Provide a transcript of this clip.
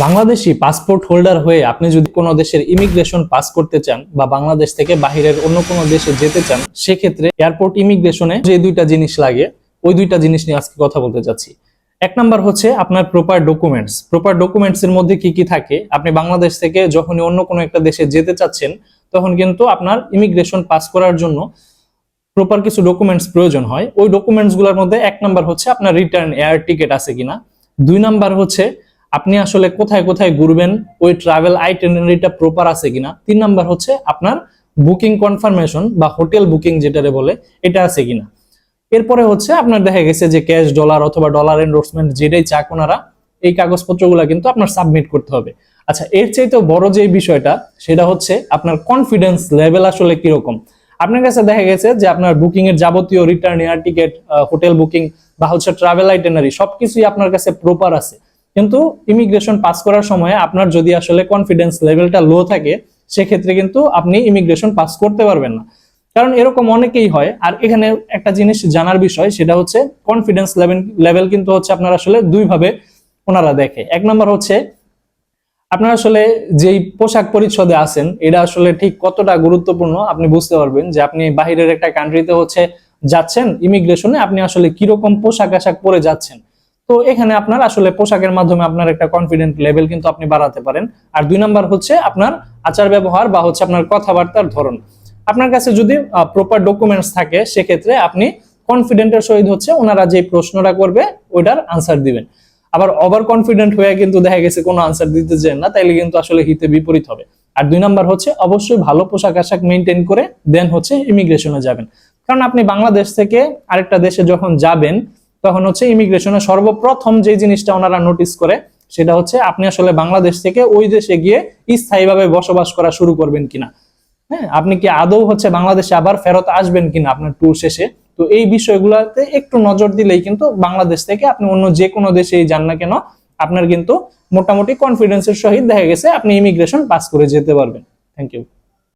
Bangladeshi passport holder হয়ে আপনি যদি কোনো দেশের ইমিগ্রেশন পাস করতে চান বা বাংলাদেশ থেকে বাহিরের অন্য কোনো দেশে যেতে চান, সেক্ষেত্রে এয়ারপোর্ট ইমিগ্রেশনে যে দুইটা জিনিস লাগে, ওই দুইটা জিনিস নিয়ে আজকে কথা বলতে যাচ্ছি। এক নাম্বার হচ্ছে আপনার প্রপার ডকুমেন্টস প্রপার ডকুমেন্টস এর মধ্যে কি কি থাকে? আপনি বাংলাদেশ থেকে যখনই অন্য কোনো একটা দেশে যেতে চাচ্ছেন, তখন কিন্তু আপনার ইমিগ্রেশন পাস করার জন্য প্রপার কিছু ডকুমেন্টস প্রয়োজন হয়। ওই ডকুমেন্টসগুলোর মধ্যে এক নাম্বার হচ্ছে আপনার রিটার্ন এয়ার টিকিট আছে কিনা। দুই নাম্বার হচ্ছে আপনি আসলে কোথায় কোথায় ঘুরবেন, ওই ট্রাভেল আইটেনারিটা প্রপার আছে কিনা? তিন নাম্বার হচ্ছে আপনার বুকিং কনফার্মেশন বা হোটেল বুকিং যেটারে বলে, এটা আছে কিনা? এরপরে হচ্ছে আপনার দেখা গেছে যে ক্যাশ ডলার অথবা ডলার এন্ডোর্সমেন্ট যেটাই চাক ওনারা, এই কাগজপত্রগুলো কিন্তু আপনার সাবমিট করতে হবে। আচ্ছা এর চাইতে বড় যে বিষয়টা, সেটা হচ্ছে আপনার কনফিডেন্স লেভেল আসলে কীরকম? আপনার কাছে দেখা গেছে যে আপনার বুকিং এর যাবতীয় return air ticket hotel booking বা হচ্ছে ট্রাভেল আইটেনারি সবকিছুই আপনার কাছে প্রপার আছে। কিন্তু ইমিগ্রেশন পাস করার সময় আপনার যদি আসলে কনফিডেন্স লেভেলটা লো থাকে, সেক্ষেত্রে কিন্তু আপনি ইমিগ্রেশন পাস করতে পারবেন না। কারণ এরকম অনেকেই হয়, আর এখানে একটা জিনিস জানার বিষয়, সেটা হচ্ছে কনফিডেন্স লেভেল লেভেল কিন্তু হচ্ছে আপনার আসলে দুই ভাবে ওনারা দেখে। এক নম্বর হচ্ছে, আপনার আসলে যেই পোশাক পরিচ্ছদে আছেন, এটা আসলে ঠিক কতটা গুরুত্বপূর্ণ আপনি বুঝতে পারবেন যে আপনি বাহিরের একটা কান্ট্রিতে হচ্ছে যাচ্ছেন ইমিগ্রেশনে আপনি আসলে কীরকম পোশাক আশাক পরে যাচ্ছেন। তো এখানে আপনার আসলে পোশাকের মাধ্যমে আপনার একটা কনফিডেন্ট লেভেল কিন্তু আপনি বাড়াতে পারেন। আর দুই নাম্বার হচ্ছে আপনার আচার ব্যবহার বা হচ্ছে আপনার কথাবার্তার ধরন। আপনার কাছে যদি প্রপার ডকুমেন্টস থাকে, সেক্ষেত্রে আপনি কনফিডেন্টের সহিত হচ্ছে ওনারা যে প্রশ্নটা করবে, ওইটার আনসার দিবেন। আবার ওভার কনফিডেন্ট হয়ে কিন্তু দেখা গেছে কোনো আনসার দিতে চান না, তাইলে কিন্তু আসলে হিতে বিপরীত হবে। আর দুই নাম্বার হচ্ছে অবশ্যই ভালো পোশাক আশাক মেনটেন করে দেন হচ্ছে ইমিগ্রেশনে যাবেন। কারণ আপনি বাংলাদেশ থেকে আরেকটা দেশে যখন যাবেন তখন হচ্ছে ইমিগ্রেশনে সর্বপ্রথম যে জিনিসটা ওনারা নোটিস করে, সেটা হচ্ছে আপনি আসলে বাংলাদেশ থেকে ওই দেশে গিয়ে স্থায়ীভাবে বসবাস করা শুরু করবেন কিনা। হ্যাঁ আপনি কি আদৌ হচ্ছে বাংলাদেশে আবার ফেরত আসবেন কিনা আপনার ট্যুর শেষে? তো এই বিষয়গুলোতে একটু নজর দিলেই কিন্তু বাংলাদেশ থেকে আপনি অন্য যে কোনো দেশেই যান না কেন, আপনার কিন্তু মোটামুটি কনফিডেন্সের সহিত দেখা গেছে আপনি ইমিগ্রেশন পাস করে যেতে পারবেন। Thank you